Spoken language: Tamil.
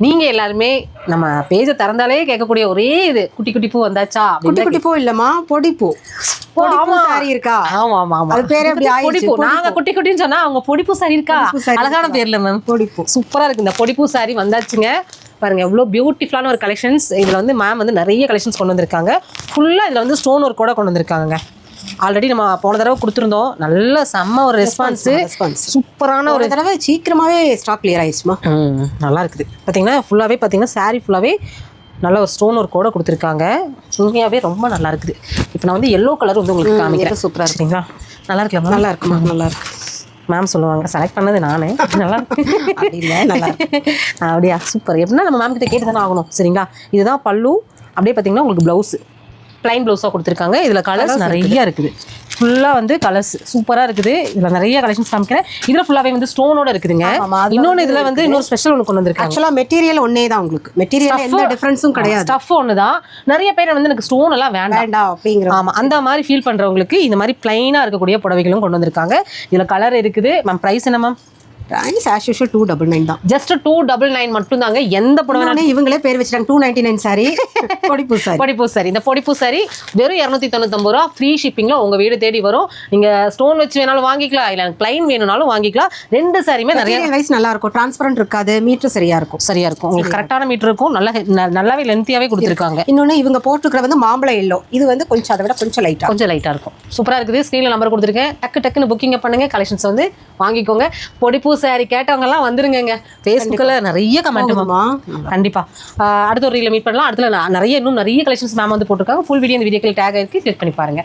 நீங்க எல்லாருமே நம்ம பேஜை திறந்தாலே கேட்கக்கூடிய ஒரே இது குட்டி குட்டி பூ வந்தாச்சா குட்டி குட்டி பூ இல்லம்மா பொடி பூ. சாரி இருக்கா? ஆமா ஆமா ஆமா. அது பேரே அப்படி பொடிப்பூ பொடிப்பூ. நாங்க குட்டி குட்டின்னு சொன்னா அவங்க பொடிப்பூ சாரி இருக்கா? பொடிப்பூ அழகான? பேர்ல மேம் பொடி பூ. சூப்பரா இருக்கு. இந்த பொடிப்பூ சாரி வந்தாச்சுங்க. பாருங்க எவ்வளோ பியூட்டிஃபுல்லான ஒரு கலெக்ஷன்ஸ் இதுல வந்து மேம் வந்து நிறைய கலெக்ஷன்ஸ் கொண்டு வந்திருக்காங்க. ஃபுல்லா இதுல வந்து ஸ்டோன் ஒர்க் கூட கொண்டு வந்திருக்காங்க ஆல்ரெடி நம்ம போன தடவை கொடுத்துருந்தோம். நல்ல செம்ம ஒரு ரெஸ்பான்ஸ் சூப்பரான ஒரு ஒரு தடவை சீக்கிரமாவே ஸ்டாக் கிளியர் ஆயிடுச்சுமா? நல்லா இருக்குது. பார்த்தீங்கன்னா ஃபுல்லாகவே பார்த்தீங்கன்னா saree ஃபுல்லாகவே நல்ல ஒரு ஸ்டோன் ஒர்க்கோட கொடுத்துருக்காங்க. உண்மையாகவே ரொம்ப நல்லா இருக்குது. இப்போ நான் வந்து எல்லோ கலர் வந்து உங்களுக்கு காமிக்கிறேன். சூப்பரா சரிங்களா? நல்லா இருக்குல்ல நல்லா இருக்குமா? நல்லா இருக்கு. மேம் சொல்லுவாங்க. செலக்ட் பண்ணது நானே. நல்லா இருக்கு. இல்லை நல்லா அப்படியா? சூப்பர். எப்படின்னா நம்ம மேம் கிட்ட கேட்டு தானே ஆகணும். சரிங்களா? இதுதான் பல்லு. அப்படியே பார்த்தீங்கன்னா உங்களுக்கு ப்ளவுஸ் ப்ளைன் ப்ளவுஸாக கொடுத்துருக்காங்க. இதில் கலர்ஸ் நிறைய இருக்குது. ஃபுல்லாக வந்து கலர்ஸ் சூப்பராக இருக்குது. இதில் நிறைய கலெக்ஷன்ஸ் காமிக்கிறேன். இதில் ஃபுல்லாகவே வந்து ஸ்டோனோட இருக்குதுங்க. இன்னொன்று இதில் வந்து இன்னொரு ஸ்பெஷல் ஒன்று கொண்டு வந்திருக்காங்க. ஆக்சுவலா மெட்டீரியல் ஒன்னே தான் உங்களுக்கு. மெட்டீரியல் எந்த டிஃபரன்ஸும் கிடையாது. ஸ்டஃப் ஒன்று தான். நிறைய பேர் வந்து எனக்கு ஸ்டோன் எல்லாம் வேண்டாம். அப்படிங்கிற ஆமா அந்த மாதிரி ஃபீல் பண்றவங்களுக்கு இந்த மாதிரி பிளைனா இருக்கக்கூடிய புடவைகளும் கொண்டு வந்திருக்காங்க. இதுல கலர் இருக்குது. மேம் பிரைஸ் என்ன ma'am price as usual two double nine தான். ஜஸ்ட் டூ டபுள் நைன் மட்டும் தாங்க எந்த புடவை இவங்களே பேர் வச்சுட்டாங்க. டூ நைன்டி நைன் சாரி பொடிப்பூ சாரி பொடிப்பூ சாரி இந்த பொடிப்பூ சாரி வெறும் இரநூத்தி தொண்ணூத்தொம்பது ரூபா. ஃப்ரீ ஷிப்பிங்ல உங்க வீடு தேடி வரும். நீங்க ஸ்டோன் வச்சு வேணாலும் வாங்கிக்கலாம். இல்ல பிளைன் வேணும்னாலும் வாங்கிக்கலாம். ரெண்டு சாரியுமே நிறைய வைஸ் நல்லா இருக்கும். டிரான்ஸ்பரண்ட் இருக்காது. மீட்டர் சரியா இருக்கும். சரியா இருக்கும். உங்களுக்கு கரெக்டான மீட்டர் இருக்கும். நல்ல நல்லாவே லென்த்தியாவே கொடுத்துருக்காங்க. இன்னொன்னு இவங்க போட்டுக்கிற வந்து மாம்பழம் எல்லோ இது வந்து கொஞ்சம் அதை விட கொஞ்சம் லைட்டா கொஞ்சம் லைட்டாக இருக்கும். சூப்பராக இருக்குது. ஸ்க்ரீனில் நம்பர் கொடுத்துருக்கேன். டக்கு டக்குன்னு புக்கிங் பண்ணுங்க. கலெக்ஷன்ஸ் வந்து வாங்கிக்கோங்க. பொடிப்பூ சாரி கேட்டவங்கலாம் வந்துருங்க ஃபேஸ்புக்கில் நிறைய கமெண்ட் போகுதுமா? கண்டிப்பா. ஆஹ் அடுத்த ஒரு ரீல மீட் பண்ணலாம். அடுத்துல நான் நிறைய இன்னும் நிறைய கலெக்ஷன்ஸ் மேம் வந்து போட்டிருக்காங்க. ஃபுல் வீடியோ இந்த வீடியோக்கள் டேக் இருக்கு. கிளிக் பண்ணி பாருங்க.